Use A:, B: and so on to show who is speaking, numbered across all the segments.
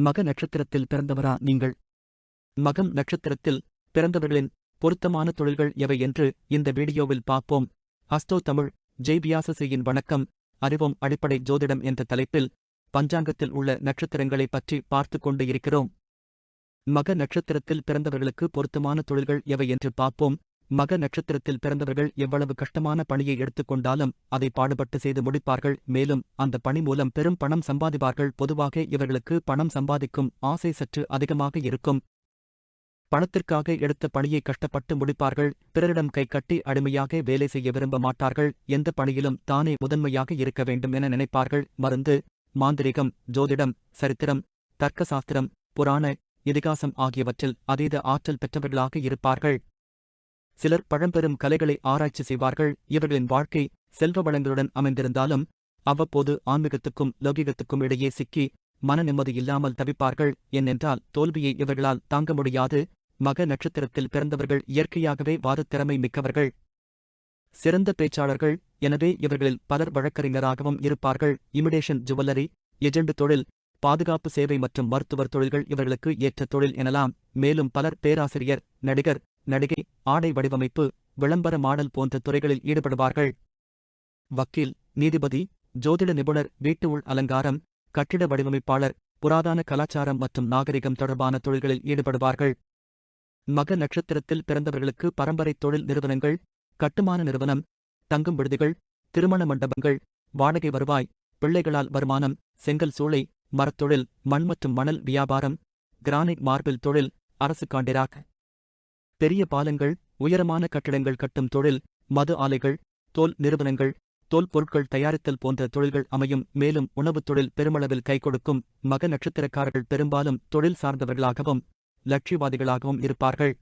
A: மக நட்சத்திரத்தில் பிறந்தவரா நீங்கள்? மகம் நட்சத்திரத்தில் பிறந்தவர்களின் பொருத்தமான தொழில்கள் எவை என்று இந்த வீடியோவில் பார்ப்போம். ஹஸ்தோ தமிழ் ஜெய் வியாசசியின் வணக்கம். அறிவோம் அடிப்படை ஜோதிடம் என்ற தலைப்பில் பஞ்சாங்கத்தில் உள்ள நட்சத்திரங்களை பற்றி பார்த்துக் கொண்டு இருக்கிறோம். மக நட்சத்திரத்தில் பிறந்தவர்களுக்கு பொருத்தமான தொழில்கள் எவை என்று பார்ப்போம். மக நட்சத்திரத்தில் பிறந்தவர்கள் எவ்வளவு கஷ்டமான பணியை எடுத்துக்கொண்டாலும் அதை பாடுபட்டு செய்து முடிப்பார்கள். மேலும் அந்த பணி மூலம் பெரும் பணம் சம்பாதிப்பார்கள். பொதுவாக இவர்களுக்கு பணம் சம்பாதிக்கும் ஆசை சற்று அதிகமாக இருக்கும். பணத்திற்காக எடுத்த பணியை கஷ்டப்பட்டு முடிப்பார்கள். பிறரிடம் கைகட்டி அடிமையாக வேலை செய்ய விரும்ப மாட்டார்கள். எந்த பணியிலும் தானே முதன்மையாக இருக்க வேண்டும் என நினைப்பார்கள். மருந்து மாந்திரிகம் ஜோதிடம் சரித்திரம் தர்க்கசாஸ்திரம் புராண இதிகாசம் ஆகியவற்றில் அதீத ஆற்றல் பெற்றவர்களாக இருப்பார்கள். சிலர் பழம்பெரும் கலைகளை ஆராய்ச்சி செய்வார்கள். இவர்களின் வாழ்க்கை செல்வ வளங்களுடன் அமைந்திருந்தாலும் அவ்வப்போது ஆன்மீகத்துக்கும் லௌகிகத்துக்கும் இடையே சிக்கி மன நிம்மதி இல்லாமல் தவிப்பார்கள். ஏனென்றால் தோல்வியை இவர்களால் தாங்க முடியாது. மக நட்சத்திரத்தில் பிறந்தவர்கள் இயற்கையாகவே வாதத்திறமை மிக்கவர்கள். சிறந்த பேச்சாளர்கள். எனவே இவர்களில் பலர் வழக்கறிஞராகவும் இருப்பார்கள். இமிடேஷன் ஜுவல்லரி எஜெண்டு தொழில் பாதுகாப்பு சேவை மற்றும் மருத்துவர் தொழில்கள் இவர்களுக்கு ஏற்ற தொழில் எனலாம். மேலும் பலர் பேராசிரியர் நடிகர் நடிகை ஆடை வடிவமைப்பு விளம்பர மாடல் போன்ற துறைகளில் ஈடுபடுவார்கள். வக்கீல் நீதிபதி ஜோதிட நிபுணர் வீட்டு உள் அலங்காரம் கட்டிட வடிவமைப்பாளர் புராதான கலாச்சாரம் மற்றும் நாகரிகம் தொடர்பான தொழில்களில் ஈடுபடுவார்கள். மக நட்சத்திரத்தில் பிறந்தவர்களுக்கு பரம்பரை தொழில் நிறுவனங்கள் கட்டுமான நிறுவனம் தங்கும் விடுதிகள் திருமண மண்டபங்கள் வாடகை வருவாய் பிள்ளைகளால் வருமானம் செங்கல் சூளை மரத்தொழில் மண் மற்றும் மணல் வியாபாரம் கிரானைட் மார்பில் தொழில் அரசு காண்டிராக். பெரிய பாலங்கள் உயரமான கட்டிடங்கள் கட்டும் தொழில் மது ஆலைகள் தோல் நிறுவனங்கள் தோல் பொருட்கள் தயாரித்தல் போன்ற தொழில்கள் அமையும். மேலும் உணவுத் தொழில் பெருமளவில் கை கொடுக்கும் மக நட்சத்திரக்காரர்கள் பெரும்பாலும் தொழில் சார்ந்தவர்களாகவும் லட்சியவாதிகளாகவும் இருப்பார்கள்.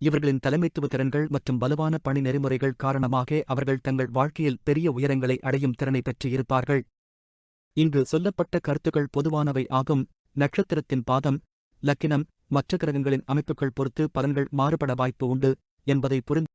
A: இவர்களின் தலைமைத்துவ திறன்கள் மற்றும் வலுவான பணி நெறிமுறைகள் காரணமாக அவர்கள் தங்கள் வாழ்க்கையில் பெரிய உயரங்களை அடையும் திறனை பெற்று இருப்பார்கள். இங்கு சொல்லப்பட்ட கருத்துக்கள் பொதுவானவை ஆகும். நட்சத்திரத்தின் பாதம் லக்கினம் மற்ற கிரகங்களின் அமைப்புகள் பொறுத்து பலன்கள் மாறுபட வாய்ப்பு உண்டு என்பதை புரிந்து